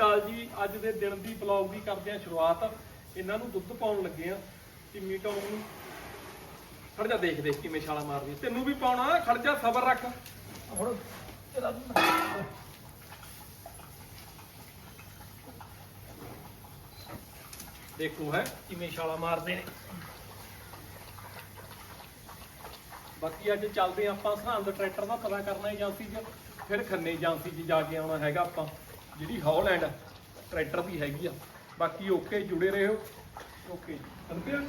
ਅਕਾਲ ਜੀ ਅੱਜ ਦੇ ਦਿਨ ਦੀ ਬਲੌਗ ਦੀ ਕਰਦੇ ਆ ਸ਼ੁਰੂਆਤ। ਇਹਨਾਂ ਨੂੰ ਦੁੱਧ ਪਾਉਣ ਲੱਗੇ ਆ ਟਿੰਮੀ ਟੌਮ ਨੂੰ। ਖੜ ਜਾ ਦੇਖ ਦੇਖ ਕਿਵੇਂ ਛਾਲਾ ਮਾਰਦੀ। ਤੈਨੂੰ ਵੀ ਪਾਉਣਾ ਖੜ ਜਾ ਸਬਰ ਰੱਖ। ਹੁਣ ਦੇਖੋ ਹੈ। ਕਿਵੇਂ ਛਾਲਾ ਮਾਰਦੇ ਨੇ। ਬਾਕੀ ਅੱਜ ਚੱਲਦੇ ਆਪਾਂ ਸਰਹੰਦ ਟਰੈਕਟਰ ਦਾ ਪਤਾ ਕਰਨਾ ਏਜੰਸੀ 'ਚ। ਫਿਰ ਖੰਨੇ ਏਜੰਸੀ 'ਚ ਜਾ ਕੇ ਆਉਣਾ ਹੈਗਾ ਆਪਾਂ। ਜਿਹੜੀ ਹੌਲੈਂਡ ਟਰੈਕਟਰ ਦੀ ਹੈਗੀ ਆ। ਬਾਕੀ ਓਕੇ ਜੁੜੇ ਰਹੋ। ਓਕੇ ਅੰਕਿਆ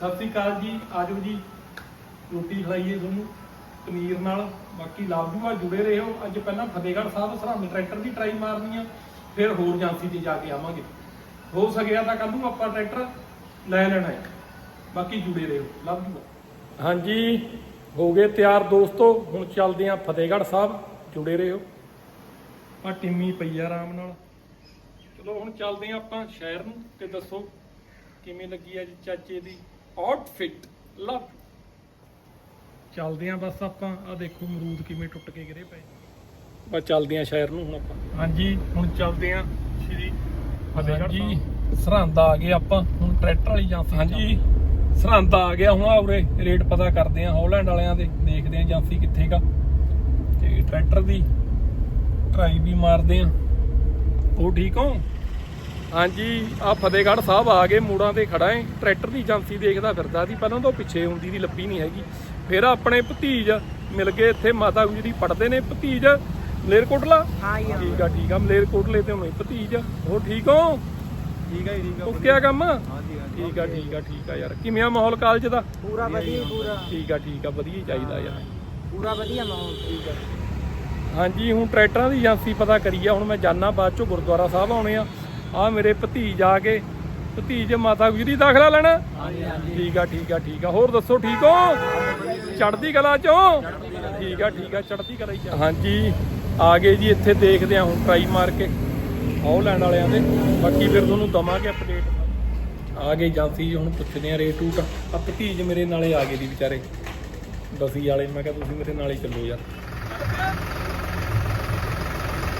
ਸਤਿ ਸ੍ਰੀ ਅਕਾਲ ਜੀ, ਆਜੋ ਜੀ। ਰੋਟੀ ਖਲਾਈਏ ਤੁਹਾਨੂੰ, ਪਨੀਰ ਨਾਲ। ਬਾਕੀ ਲਾਭੂਆ ਜੁੜੇ ਰਹੋ। ਅੱਜ ਪਹਿਲਾਂ ਫਤਿਹਗੜ੍ਹ ਸਾਹਿਬ ਸਰਹੰਦ ਟਰੈਕਟਰ ਦੀ ਟਰਾਈ ਮਾਰਨੀ ਆ, ਫਿਰ ਹੋਰ ਏਜੰਸੀ 'ਤੇ ਜਾ ਕੇ ਆਵਾਂਗੇ। ਹੋ ਸਕਿਆ ਤਾਂ ਕੱਲ ਨੂੰ ਆਪਾਂ ਟਰੈਕਟਰ ਲੈ ਲੈਣਾ ਹੈ। ਬਾਕੀ ਜੁੜੇ ਰਹੋ। ਲਾਭੂਆ ਹਾਂਜੀ, ਹੋ ਗਏ ਤਿਆਰ ਦੋਸਤੋ। ਹੁਣ ਚੱਲਦੇ ਆਂ ਫਤਿਹਗੜ੍ਹ ਸਾਹਿਬ। ਜੁੜੇ ਰਹੋ। ਆ ਟਿੰਮੀ ਪਈ ਆ ਆਰਾਮ ਨਾਲ। ਚਲੋ ਹੁਣ ਚੱਲਦੇ ਆਂ ਆਪਾਂ ਸ਼ਹਿਰ ਨੂੰ ਤੇ ਦੱਸੋ ਕਿਵੇਂ ਲੱਗੀ ਅੱਜ ਚਾਚੇ ਦੀ ਆਊਟਫਿਟ? ਲਵ। ਚੱਲਦੇ ਆਂ ਬਸ ਆਪਾਂ। ਆ ਦੇਖੋ ਅਮਰੂਦ ਕਿਵੇਂ ਟੁੱਟ ਕੇ ਗਿਰੇ ਪਏ। ਬਸ ਚੱਲਦੇ ਆਂ ਸ਼ਹਿਰ ਨੂੰ ਹੁਣ ਆਪਾਂ। ਹਾਂਜੀ ਹੁਣ ਚੱਲਦੇ ਆਂ ਸ਼੍ਰੀ ਫਤਿਹਗੜ੍ਹ ਜੀ ਸਰਹੰਦ ਆ ਗਏ ਆਪਾਂ। ਹੁਣ ਟਰੈਕਟਰ ਵਾਲੀ ਏਜੰਸੀ ਹਾਂਜੀ। ਸਰਹੰਦ ਆ ਗਿਆ ਹੁਣ ਆ ਉਰੇ। ਰੇਟ ਪਤਾ ਕਰਦੇ ਆਂ ਹੌਲੈਂਡ ਵਾਲਿਆਂ ਦੇ। ਦੇਖਦੇ ਆਂ ਏਜੰਸੀ ਕਿੱਥੇਗਾ ਤੇ ਟਰੈਕਟਰ ਦੀ ਟਰਾਈ ਵੀ ਮਾਰਦੇ ਆਂ। ਉਹ ਠੀਕ ਹੋ? ਹਾਂਜੀ ਆ ਫਤਿਹਗੜ੍ਹ ਸਾਹਿਬ ਆ ਗਏ ਮੋੜਾਂ ਤੇ ਖੜਾ ਏ। ਟਰੈਕਟਰ ਦੀ ਏਜੰਸੀ ਦੇਖਦਾ ਫਿਰਦਾ ਸੀ ਪਹਿਲਾਂ ਤਾਂ ਉਹ ਪਿੱਛੇ ਹੁੰਦੀ ਦੀ ਲੱਭੀ ਨਹੀਂ ਹੈਗੀ। ਫਿਰ ਆਪਣੇ ਭਤੀਜ ਮਿਲ ਗਏ ਇੱਥੇ ਮਾਤਾ ਗੁਜਰੀ ਪੜਦੇ ਨੇ ਭਤੀਜ। ਮਲੇਰਕੋਟਲਾ? ਹਾਂ ਜੀ। ਠੀਕ ਆ ਠੀਕ ਆ ਮਲੇਰਕੋਟਲੇ ਤੇ ਹੁਣੇ ਭਤੀਜ। ਉਹ ਠੀਕ ਹੋ? ਠੀਕ ਹੈ ਜੀ ਠੀਕ ਓਕੇ ਆ ਕੰਮ? ਹਾਂਜੀ ਹਾਂਜੀ ਠੀਕ ਆ ਠੀਕ ਆ ਠੀਕ ਆ ਯਾਰ। ਕਿਵੇਂ ਆ ਮਾਹੌਲ ਕਾਲਜ ਦਾ? ਪੂਰਾ ਵਧੀਆ ਪੂਰਾ। ਠੀਕ ਆ ਠੀਕ ਆ ਵਧੀਆ ਚਾਹੀਦਾ ਯਾਰ। ਪੂਰਾ ਵਧੀਆ ਮਾਹੌਲ। ਠੀਕ ਹੈ ਹਾਂਜੀ ਹੁਣ ਟਰੈਕਟਰਾਂ ਦੀ ਏਜੰਸੀ ਪਤਾ ਕਰੀ ਆ ਹੁਣ ਮੈਂ ਜਾਣਾ ਬਾਅਦ ਚੋਂ ਗੁਰਦੁਆਰਾ ਸਾਹਿਬ ਆਉਣੇ ਆ। ਆ ਮੇਰੇ ਭਤੀਜ ਆ ਕੇ ਭਤੀਜ ਮਾਤਾ ਗੁਜਰੀ ਦਾਖਲਾ ਲੈਣਾ? ਹਾਂਜੀ ਹਾਂਜੀ। ਠੀਕ ਆ ਠੀਕ ਆ ਠੀਕ ਆ। ਹੋਰ ਦੱਸੋ ਠੀਕ ਹੋ? ਚੜ੍ਹਦੀ ਕਲਾ ਚੋਂ? ਠੀਕ ਆ ਠੀਕ ਆ ਚੜ੍ਹਦੀ ਕਲਾ ਹੀ ਹਾਂਜੀ ਆ ਗਏ ਜੀ ਇੱਥੇ ਦੇਖਦੇ ਆ ਹੁਣ ਟਰਾਈ ਮਾਰ ਕੇ ਲੈਂਡ ਵਾਲਿਆਂ ਦੇ। ਬਾਕੀ ਫਿਰ ਤੁਹਾਨੂੰ ਦਵਾਂਗੇ ਅਪਡੇਟ ਆ ਗਏ ਏਜੰਸੀ ਹੁਣ ਪੁੱਛਦੇ ਆ ਰੇਟ ਰੂਟ। ਆ ਭਤੀਜ ਮੇਰੇ ਨਾਲੇ ਆ ਗਏ ਦੀ ਵਿਚਾਰੇ। ਦਸੀ ਵਾਲੇ ਮੈਂ ਕਿਹਾ ਤੁਸੀਂ ਮੇਰੇ ਨਾਲ ਚੱਲੋ ਯਾਰ।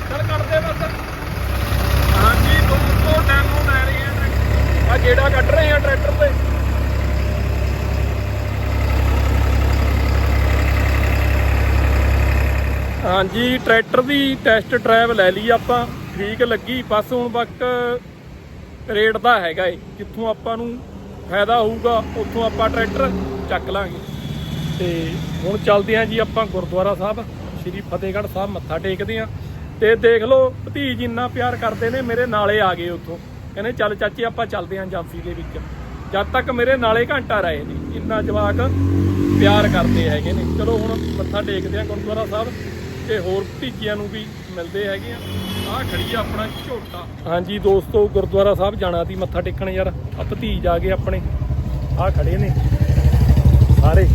ਚੱਲ ਕਰਦੇ ਬਸ। ਹਾਂਜੀ ਦੋਸਤੋ ਡੈਮੋ ਲੈ ਰਹੇ ਆ ਆ ਜਿਹੜਾ ਕੱਢ ਰਹੇ ਆ ਟਰੈਕਟਰ ਤੇ। ਹਾਂਜੀ, ਟਰੈਕਟਰ ਦੀ ਟੈਸਟ ਡਰਾਈਵ ਲੈ ਲਈ ਆਪਾਂ। ਠੀਕ ਲੱਗੀ, ਬਸ ਹੁਣ ਵਕਤ ਰੇਟ ਦਾ ਹੈਗਾ ਏ। ਜਿੱਥੋਂ ਆਪਾਂ ਨੂੰ ਫਾਇਦਾ ਹੋਊਗਾ, ਉੱਥੋਂ ਆਪਾਂ ਟਰੈਕਟਰ ਚੱਕ ਲਾਂਗੇ। ਤੇ ਹੁਣ ਚੱਲਦੇ ਆਂ ਜੀ ਆਪਾਂ ਗੁਰਦੁਆਰਾ ਸਾਹਿਬ, ਸ੍ਰੀ ਫਤਿਹਗੜ੍ਹ ਸਾਹਿਬ, ਮੱਥਾ ਟੇਕਦੇ ਆਂ ਤੇ ਦੇਖ ਲਓ, ਭਤੀਜ ਇੰਨਾ ਪਿਆਰ ਕਰਦੇ ਨੇ, ਮੇਰੇ ਨਾਲੇ ਆ ਗਏ ਉੱਥੋਂ। ਕਹਿੰਦੇ, ਚੱਲ ਚਾਚੀ, ਆਪਾਂ ਚੱਲਦੇ ਆਂ ਜਾਂਸੀ ਦੇ ਵਿੱਚ। ਜਦ ਤੱਕ ਮੇਰੇ ਨਾਲੇ ਘੰਟਾ ਰਹੇ ਨੇ, ਇੰਨਾ ਜਵਾਕ ਪਿਆਰ ਕਰਦੇ ਹੈਗੇ ਨੇ। ਚਲੋ, ਹੁਣ ਮੱਥਾ ਟੇਕਦੇ ਆਂ ਗੁਰਦੁਆਰਾ ਸਾਹਿਬ, ਤੇ ਹੋਰ ਭਤੀਜਿਆਂ ਨੂੰ ਵੀ ਮਿਲਦੇ ਹੈਗੇ ਆ। ਆਹ ਖੜੀ ਆ ਆਪਣਾ ਝੋਟਾ। ਹਾਂਜੀ ਦੋਸਤੋ, ਗੁਰਦੁਆਰਾ ਸਾਹਿਬ ਜਾਣਾ ਸੀ, ਮੱਥਾ ਟੇਕਣ ਯਾਰ। ਆ ਭਤੀਜ ਆ ਗਏ ਆਪਣੇ। ਆਹ ਖੜੇ ਨੇ ਸਾਰੇ।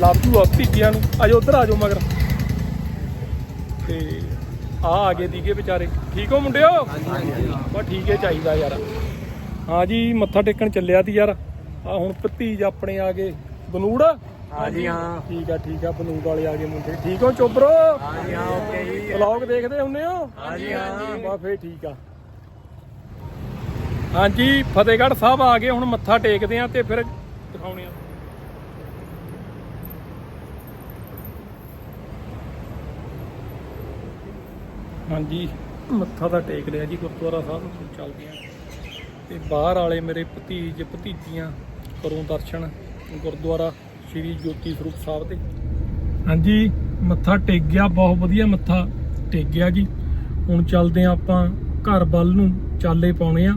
ਲਾਭੂ ਆ ਭਤੀਜਿਆਂ ਨੂੰ। ਆਜੋ, ਉਧਰ ਆਜੋ ਮਗਰ। ਤੇ ਆ ਆ ਗਏ ਦੀਗੇ ਵਿਚਾਰੇ। ਠੀਕ ਹੋ ਮੁੰਡਿਓ? ਬਸ ਠੀਕ ਹੈ ਚਾਹੀਦਾ ਯਾਰ। ਹਾਂ ਜੀ ਮੱਥਾ ਟੇਕਣ ਚੱਲਿਆ ਤੀ ਯਾਰ। ਆ ਹੁਣ ਭਤੀਜ ਆਪਣੇ ਆ ਗਏ। ਬਨੂੜ? ਹਾਂਜੀ, ਹਾਂ। ਠੀਕ ਆ ਠੀਕ ਆ ਬਨੂੜ ਵਾਲੇ ਆ ਗਏ ਮੁੰਡੇ। ਠੀਕ ਹੋ ਚੋਬਰੋ? ਹਾਂਜੀ ਹਾਂ ਓਕੇ ਜੀ। ਵਲੌਗ ਦੇਖਦੇ ਹੁੰਦੇ ਹੋ? ਹਾਂਜੀ, ਹਾਂ। ਬਾ ਫੇਰ ਠੀਕ ਆ। ਹਾਂਜੀ ਫਤਿਹਗੜ੍ਹ ਸਾਹਿਬ ਆ ਗਏ। ਹੁਣ ਮੱਥਾ ਟੇਕਦੇ ਆ ਤੇ ਫਿਰ ਦਿਖਾਉਣੇ ਆ। ਹਾਂਜੀ, ਮੱਥਾ ਤਾਂ ਟੇਕ ਲਿਆ ਜੀ ਗੁਰਦੁਆਰਾ ਸਾਹਿਬ ਨੂੰ ਚੱਲਦੇ ਆ ਤੇ ਬਾਹਰ ਵਾਲੇ ਮੇਰੇ ਭਤੀਜ, ਭਤੀਜੀਆਂ ਕਰੋ ਦਰਸ਼ਨ, ਗੁਰਦੁਆਰਾ ਸ੍ਰੀ ਜੋਤੀ ਸਰੂਪ ਸਾਹਿਬ ਦੇ। ਹਾਂਜੀ, ਮੱਥਾ ਟੇਕ ਗਿਆ, ਬਹੁਤ ਵਧੀਆ ਮੱਥਾ ਟੇਕ ਗਿਆ ਜੀ। ਹੁਣ ਚੱਲਦੇ ਆ ਆਪਾਂ ਘਰ ਵੱਲ ਨੂੰ, ਚਾਲੇ ਪਾਉਣੇ ਆ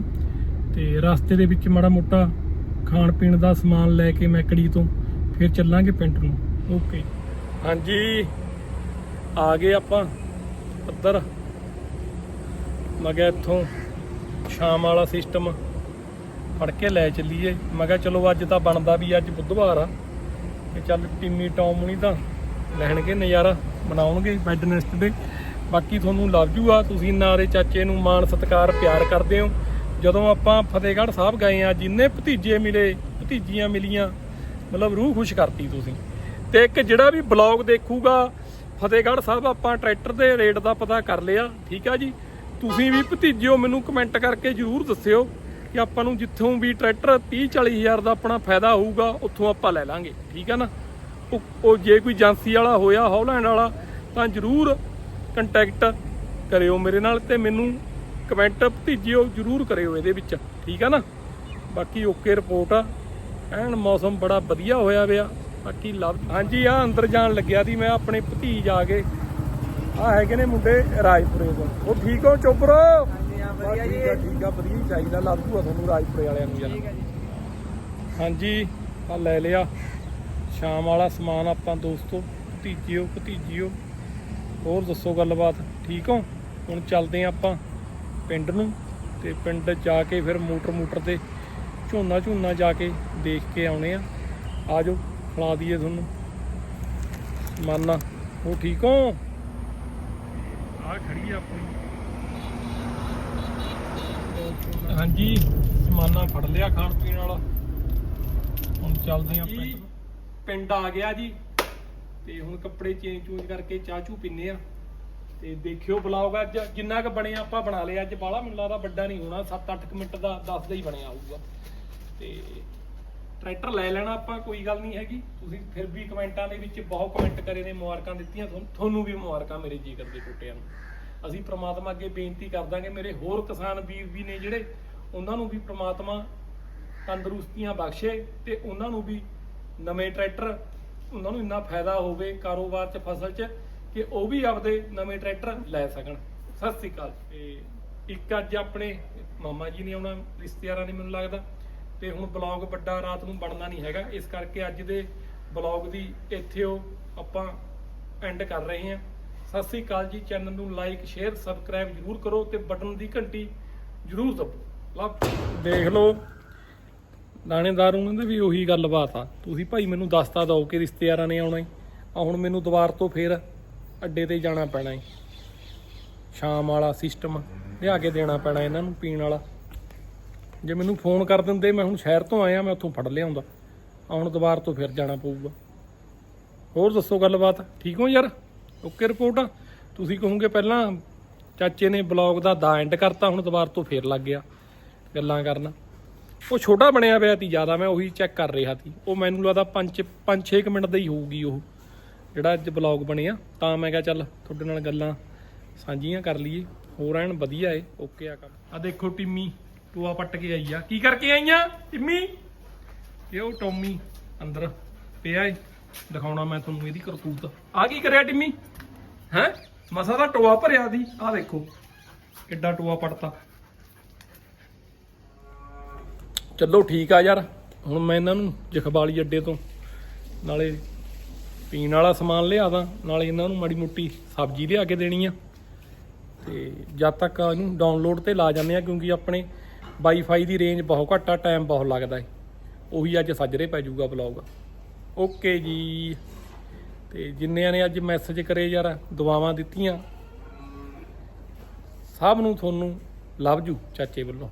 ਤੇ ਰਸਤੇ ਦੇ ਵਿੱਚ ਮਾੜਾ ਮੋਟਾ ਖਾਣ ਪੀਣ ਦਾ ਸਮਾਨ ਲੈ ਕੇ ਮੈਕੜੀ ਤੋਂ ਫਿਰ ਚੱਲਾਂਗੇ ਪਿੰਡ ਨੂੰ। ਓਕੇ। ਹਾਂਜੀ, ਆ ਗਏ ਆਪਾਂ। ਪੱਧਰ। ਮੈਂ ਕਿਹਾ ਇੱਥੋਂ ਸ਼ਾਮ ਵਾਲਾ ਸਿਸਟਮ ਫੜ ਕੇ ਲੈ ਚੱਲੀਏ। ਮੈਂ ਕਿਹਾ ਚਲੋ ਅੱਜ ਤਾਂ ਬਣਦਾ ਵੀ ਅੱਜ ਬੁੱਧਵਾਰ ਆ। ਤੇ ਚੱਲ ਟਿੰਮੀ ਟੌਮ ਨਹੀਂ ਤਾਂ ਲੈਣਗੇ ਨਜ਼ਾਰਾ, ਬਣਾਉਣਗੇ ਵੈਡਨੈਸਡੇ ਬਾਕੀ ਤੁਹਾਨੂੰ ਲਵ ਜੂ ਆ। ਤੁਸੀਂ ਨਾਰੇ ਚਾਚੇ ਨੂੰ ਮਾਣ ਸਤਿਕਾਰ ਪਿਆਰ ਕਰਦੇ ਹੋ। ਜਦੋਂ ਆਪਾਂ ਫਤਿਹਗੜ੍ਹ ਸਾਹਿਬ ਗਏ ਆ, ਜਿੰਨੇ ਭਤੀਜੇ ਮਿਲੇ, ਭਤੀਜੀਆਂ ਮਿਲੀਆਂ, ਮਤਲਬ ਰੂਹ ਖੁਸ਼ ਕਰਤੀ ਤੁਸੀਂ। ਤੇ ਇੱਕ ਜਿਹੜਾ ਵੀ ਬਲੌਗ ਦੇਖੂਗਾ, ਫਤਿਹਗੜ੍ਹ ਸਾਹਿਬ ਆਪਾਂ ਟਰੈਕਟਰ ਦੇ ਰੇਟ ਦਾ ਪਤਾ ਕਰ ਲਿਆ, ਠੀਕ ਆ ਜੀ? ਤੁਸੀਂ ਵੀ ਭਤੀਜਿਓ, ਮੈਨੂੰ ਕਮੈਂਟ ਕਰਕੇ ਜਰੂਰ ਦੱਸਿਓ ਕਿ ਆਪਾਂ ਨੂੰ ਜਿੱਥੋਂ ਵੀ ਟਰੈਕਟਰ 30 40 ਹਜ਼ਾਰ ਦਾ ਆਪਣਾ ਫਾਇਦਾ ਹੋਊਗਾ, ਉੱਥੋਂ ਆਪਾਂ ਲੈ ਲਾਂਗੇ, ਠੀਕ ਹੈ ਨਾ? ਉਹ ਉਹ ਜੇ ਕੋਈ ਏਜੰਸੀ ਵਾਲਾ ਹੋਇਆ, ਹੌਲੈਂਡ ਵਾਲਾ, ਤਾਂ ਜਰੂਰ ਕੰਟੈਕਟ ਕਰਿਓ ਮੇਰੇ ਨਾਲ ਤੇ ਮੈਨੂੰ ਕਮੈਂਟ ਭਤੀਜਿਓ ਜਰੂਰ ਕਰਿਓ ਇਹਦੇ ਵਿੱਚ, ਠੀਕ ਹੈ ਨਾ? ਬਾਕੀ ਓਕੇ ਰਿਪੋਰਟ ਆ। ਐਨ ਮੌਸਮ ਬੜਾ ਵਧੀਆ ਹੋਇਆ ਪਿਆ, ਬਾਕੀ ਲਵ ਹਾਂਜੀ ਆ ਅੰਦਰ ਜਾਣ ਲੱਗਿਆ ਸੀ, ਮੈਂ ਆਪਣੇ ਭਤੀਜ ਆ ਕੇ ਆ ਹੈਗੇ ਨੇ ਮੁੰਡੇ ਰਾਜਪੁਰੇ ਤੋਂ ਉਹ ਠੀਕ ਹੋ ਹਾਂਜੀ ਹਾਂ ਵਧੀਆ ਠੀਕ ਆ ਠੀਕ ਆ ਵਧੀਆ ਹੀ ਚਾਹੀਦਾ। ਲੱਭ ਜੂਗਾ ਤੁਹਾਨੂੰ ਰਾਜਪੁਰੇ ਵਾਲਿਆਂ ਨੂੰ ਠੀਕ ਯਾਰ। ਹੈ ਜੀ। ਹਾਂਜੀ ਆ ਲੈ ਲਿਆ। ਸ਼ਾਮ ਵਾਲਾ ਸਮਾਨ ਆਪਾਂ ਦੋਸਤੋ ਭਤੀਜਿਓ ਭਤੀਜਿਓ। ਹੋਰ ਦੱਸੋ ਗੱਲਬਾਤ? ਠੀਕ ਹੋ? ਹੁਣ ਚੱਲਦੇ ਆ ਆਪਾਂ ਪਿੰਡ ਨੂੰ ਤੇ ਪਿੰਡ ਜਾ ਕੇ ਫਿਰ ਮੋਟਰ ਮੋਟਰ ਤੇ ਝੋਨਾ ਝੋਨਾ ਜਾ ਕੇ ਦੇਖ ਕੇ ਆਉਣੇ ਆ। ਆਜੋ ਖਿਲਾ ਦਈਏ ਤੁਹਾਨੂੰ। ਮਾਨਾ ਉਹ ਠੀਕ ਹੋ? ਆ ਖੜੀ ਆ ਆਪਣੀ। ਹਾਂਜੀ ਸਮਾਨਾ ਫੜ ਲਿਆ ਖਾਣ ਪੀਣ ਵਾਲਾ। ਹੁਣ ਚੱਲਦੇ ਆਂ ਪਿੰਡ। ਆ ਗਿਆ ਜੀ। ਤੇ ਹੁਣ ਕੱਪੜੇ ਚੇਂਜ ਚੂੰਜ ਕਰਕੇ ਚਾਹ ਚੂ ਪੀਨੇ ਆ ਤੇ ਦੇਖਿਓ ਬਲੌਗ ਅੱਜ ਜਿੰਨਾ ਕ ਬਣਿਆ ਆਪਾਂ ਬਣਾ ਲਿਆ। ਅੱਜ ਬਾਹਲਾ ਮੈਨੂੰ ਲੱਗਦਾ ਵੱਡਾ ਨਹੀਂ ਹੋਣਾ। 7-8 ਮਿੰਟ ਦਾ 10 ਦਾ ਹੀ ਬਣਿਆ ਹੋਊਗਾ। ਤੇ ਟਰੈਕਟਰ ਲੈ ਲੈਣਾ ਆਪਾਂ, ਕੋਈ ਗੱਲ ਨਹੀਂ ਹੈਗੀ। ਤੁਸੀਂ ਫਿਰ ਵੀ ਕਮੈਂਟਾਂ ਦੇ ਵਿੱਚ ਬਹੁਤ ਕਮੈਂਟ ਕਰੇ ਨੇ, ਮੁਬਾਰਕਾਂ ਦਿੱਤੀਆਂ ਤੁਹਾਨੂੰ। ਤੁਹਾਨੂੰ ਵੀ ਮੁਬਾਰਕਾਂ ਮੇਰੇ ਜੀਗਰ ਦੇ ਟੁੱਟਿਆਂ ਨੂੰ। ਅਸੀਂ ਪ੍ਰਮਾਤਮਾ ਅੱਗੇ ਬੇਨਤੀ ਕਰਦਾਂਗੇ, ਮੇਰੇ ਹੋਰ ਕਿਸਾਨ ਵੀਰ ਵੀ ਨੇ ਜਿਹੜੇ, ਉਹਨਾਂ ਨੂੰ ਵੀ ਪ੍ਰਮਾਤਮਾ ਤੰਦਰੁਸਤੀਆਂ ਬਖਸ਼ੇ ਤੇ ਉਹਨਾਂ ਨੂੰ ਵੀ ਨਵੇਂ ਟਰੈਕਟਰ, ਉਹਨਾਂ ਨੂੰ ਇੰਨਾ ਫਾਇਦਾ ਹੋਵੇ ਕਾਰੋਬਾਰ 'ਚ, ਫਸਲ 'ਚ, ਕਿ ਉਹ ਵੀ ਆਪਦੇ ਨਵੇਂ ਟਰੈਕਟਰ ਲੈ ਸਕਣ। ਸਤਿ ਸ੍ਰੀ ਅਕਾਲ। ਤੇ ਇੱਕ ਅੱਜ ਆਪਣੇ ਮਾਮਾ ਜੀ ਨੇ ਆਉਣਾ, ਰਿਸ਼ਤੇਦਾਰਾਂ ਨੇ, ਮੈਨੂੰ ਲੱਗਦਾ। ਤੇ ਹੁਣ ਬਲੌਗ ਵੱਡਾ ਰਾਤ ਨੂੰ ਬਣਨਾ ਨਹੀਂ ਹੈਗਾ। ਇਸ ਕਰਕੇ ਅੱਜ ਦੇ ਬਲੌਗ ਦੀ ਇੱਥੇ ਉਹ ਆਪਾਂ ਐਂਡ ਕਰ ਰਹੇ ਹਾਂ। ਸਤਿ ਸ੍ਰੀ ਅਕਾਲ ਜੀ। ਚੈਨਲ ਨੂੰ ਲਾਈਕ ਸ਼ੇਅਰ ਸਬਸਕ੍ਰਾਈਬ ਜਰੂਰ ਕਰੋ ਤੇ ਬਟਨ ਦੀ ਘੰਟੀ ਜਰੂਰ ਦਬੋ ਲਵ ਦੇਖ ਲਓ। ਦਾਣੇਦਾਰ ਉਹਨਾਂ ਦੇ ਵੀ ਉਹੀ ਗੱਲਬਾਤ ਆ। ਤੁਸੀਂ ਭਾਈ ਮੈਨੂੰ ਦੱਸਤਾ ਦਿਓ ਕਿ ਰਿਸ਼ਤੇਦਾਰਾਂ ਨੇ ਆਉਣਾ ਈ। ਆ ਹੁਣ ਮੈਨੂੰ ਦੁਬਾਰ ਤੋਂ ਫੇਰ ਅੱਡੇ ਤੇ ਜਾਣਾ ਪੈਣਾ ਈ। ਸ਼ਾਮ ਵਾਲਾ ਸਿਸਟਮ ਲਿਆ ਕੇ ਦੇਣਾ ਪੈਣਾ ਇਹਨਾਂ ਨੂੰ ਪੀਣ ਵਾਲਾ। ਜੇ ਮੈਨੂੰ ਫੋਨ ਕਰ ਦਿੰਦੇ, ਮੈਂ ਹੁਣ ਸ਼ਹਿਰ ਤੋਂ ਆਇਆ, ਮੈਂ ਉੱਥੋਂ ਫੜ ਲਿਆਉਂਦਾ। ਆ ਹੁਣ ਦੁਬਾਰ ਤੋਂ ਫਿਰ ਜਾਣਾ ਪਊਗਾ। ਹੋਰ ਦੱਸੋ ਗੱਲਬਾਤ? ਠੀਕ ਹੋ ਯਾਰ? Okay report? ਆ ਤੁਸੀਂ ਕਹੋਗੇ ਪਹਿਲਾਂ ਚਾਚੇ ਨੇ ਬਲੌਗ ਦਾ ਦਾ ਐਂਡ ਕਰਤਾ, ਹੁਣ ਦੁਬਾਰ ਤੋਂ ਫੇਰ ਲੱਗ ਗਿਆ ਗੱਲਾਂ ਕਰਨ। ਉਹ ਛੋਟਾ ਬਣਿਆ ਪਿਆ ਤੀ ਜ਼ਿਆਦਾ ਮੈਂ ਉਹੀ ਚੈੱਕ ਕਰ ਰਿਹਾ ਸੀ। ਉਹ ਮੈਨੂੰ ਲੱਗਦਾ 5 5-6 ਮਿੰਟ ਦਾ ਹੀ ਹੋਊਗੀ ਉਹ, ਜਿਹੜਾ ਅੱਜ ਬਲੌਗ ਬਣਿਆ। ਤਾਂ ਮੈਂ ਕਿਹਾ ਚੱਲ ਤੁਹਾਡੇ ਨਾਲ ਗੱਲਾਂ ਸਾਂਝੀਆਂ ਕਰ ਲਈਏ। ਹੋਰ ਐਨ ਵਧੀਆ ਏ, ਓਕੇ ਆ ਕੰਮ। ਆ ਦੇਖੋ ਟਿੰਮੀ। ਟੂਆ ਪੱਟ ਕੇ ਆਈ ਆ। ਕੀ ਕਰਕੇ ਆਈਆਂ? ਟਿੰਮੀ? ਇਹ ਉਹ ਟੋਮੀ ਅੰਦਰ ਪਿਆ ਏ। ਦਿਖਾਉਣਾ ਮੈਂ ਤੁਹਾਨੂੰ ਇਹਦੀ ਕਰਤੂਤ। ਆ ਕੀ ਕਰਿਆ ਟਿੰਮੀ? ਹੈ? ਮਸਾ ਦਾ ਟੋਆ ਭਰਿਆ ਦੀ ਆ ਦੇਖੋ, ਕਿੱਡਾ ਟੋਆ ਪੜਤਾ ਚਲੋ ਠੀਕ ਆ ਯਾਰ। ਹੁਣ ਮੈਂ ਇਹਨਾਂ ਨੂੰ ਜਖਬਾਲੀ ਅੱਡੇ ਤੋਂ ਨਾਲੇ ਪੀਣ ਵਾਲਾ ਸਮਾਨ ਲਿਆਦਾ ਨਾਲੇ ਇਹਨਾਂ ਨੂੰ ਮਾੜੀ ਮੋਟੀ ਸਬਜ਼ੀ ਲਿਆ ਕੇ ਦੇਣੀ ਆ। ਤੇ ਜਦ ਤੱਕ ਇਹਨੂੰ ਡਾਊਨਲੋਡ ਤੇ ਲਾ ਜਾਂਦੇ ਆ, ਕਿਉਂਕਿ ਆਪਣੇ ਵਾਈਫਾਈ ਦੀ ਰੇਂਜ ਬਹੁਤ ਘੱਟ ਆ ਟਾਈਮ ਬਹੁਤ ਲੱਗਦਾ ਹੈ ਉਹੀ ਅੱਜ ਸੱਜਰੇ ਪੈ ਜਾਊਗਾ ਬਲੌਗ ਓਕੇ ਜੀ। ਤੇ ਜਿੰਨਿਆਂ ਨੇ ਅੱਜ ਮੈਸੇਜ ਕਰੇ ਯਾਰ, ਦੁਆਵਾਂ ਦਿੱਤੀਆਂ, ਸਭ ਨੂੰ ਤੁਹਾਨੂੰ ਲਵ ਜੂ ਚਾਚੇ ਵੱਲੋਂ।